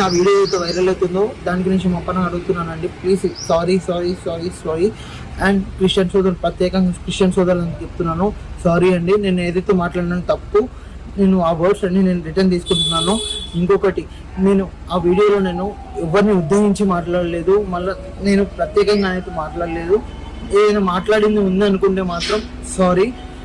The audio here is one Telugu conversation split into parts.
నా వీడియో అయితే వైరల్ అవుతుందో దానికి నేను అడుగుతున్నాను అడుగుతున్నానండి. Please sorry sorry sorry sorry and Christian సోదరులు ప్రత్యేకంగా క్రిస్టియన్ సోదరులను చెప్తున్నాను. సారీ అండి నేను ఏదైతే మాట్లాడినాను తప్పు నేను ఆ వర్డ్స్ అన్ని నేను రిటర్న్ తీసుకుంటున్నాను. ఇంకొకటి నేను ఆ వీడియోలో నేను ఎవరిని ఉద్దేశించి మాట్లాడలేదు మళ్ళీ నేను ప్రత్యేకంగా అయితే మాట్లాడలేదు. ఏదైనా మాట్లాడింది ఉంది అనుకుంటే మాత్రం సారీ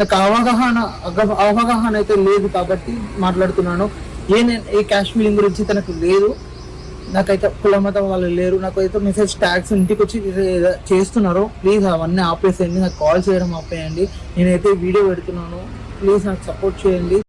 నాకు అవగాహన అగ- అవగాహన అయితే లేదు కాబట్టి మాట్లాడుతున్నాను. ఏ నేను ఏ కాశ్మీర్ గురించి తనకు లేదు. నాకైతే కుల మతం వాళ్ళు లేరు. నాకు అయితే మెసేజ్ ట్యాక్స్ ఇంటికి వచ్చి చేస్తున్నారు. ప్లీజ్ అవన్నీ ఆపేసేయండి. నాకు కాల్ చేయడం ఆపేయండి. నేనైతే వీడియో పెడుతున్నాను. ప్లీజ్ నాకు సపోర్ట్ చేయండి.